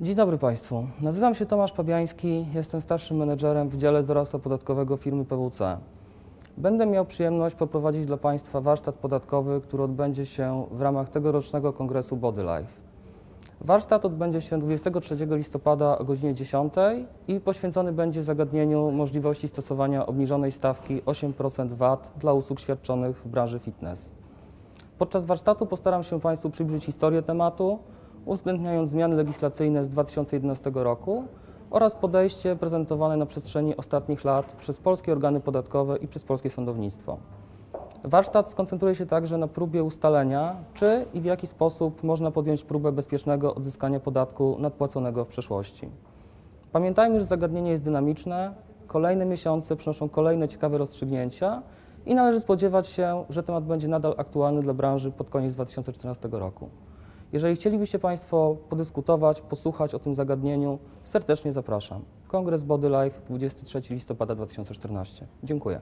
Dzień dobry Państwu. Nazywam się Tomasz Pabiański, jestem starszym menedżerem w dziale doradztwa podatkowego firmy PWC. Będę miał przyjemność poprowadzić dla Państwa warsztat podatkowy, który odbędzie się w ramach tegorocznego kongresu Body Life. Warsztat odbędzie się 23 listopada o godzinie 10 i poświęcony będzie zagadnieniu możliwości stosowania obniżonej stawki 8% VAT dla usług świadczonych w branży fitness. Podczas warsztatu postaram się Państwu przybliżyć historię tematu, uwzględniając zmiany legislacyjne z 2011 roku oraz podejście prezentowane na przestrzeni ostatnich lat przez polskie organy podatkowe i przez polskie sądownictwo. Warsztat skoncentruje się także na próbie ustalenia, czy i w jaki sposób można podjąć próbę bezpiecznego odzyskania podatku nadpłaconego w przeszłości. Pamiętajmy, że zagadnienie jest dynamiczne, kolejne miesiące przynoszą kolejne ciekawe rozstrzygnięcia i należy spodziewać się, że temat będzie nadal aktualny dla branży pod koniec 2014 roku. Jeżeli chcielibyście Państwo podyskutować, posłuchać o tym zagadnieniu, serdecznie zapraszam. Kongres Body Life 23 listopada 2014. Dziękuję.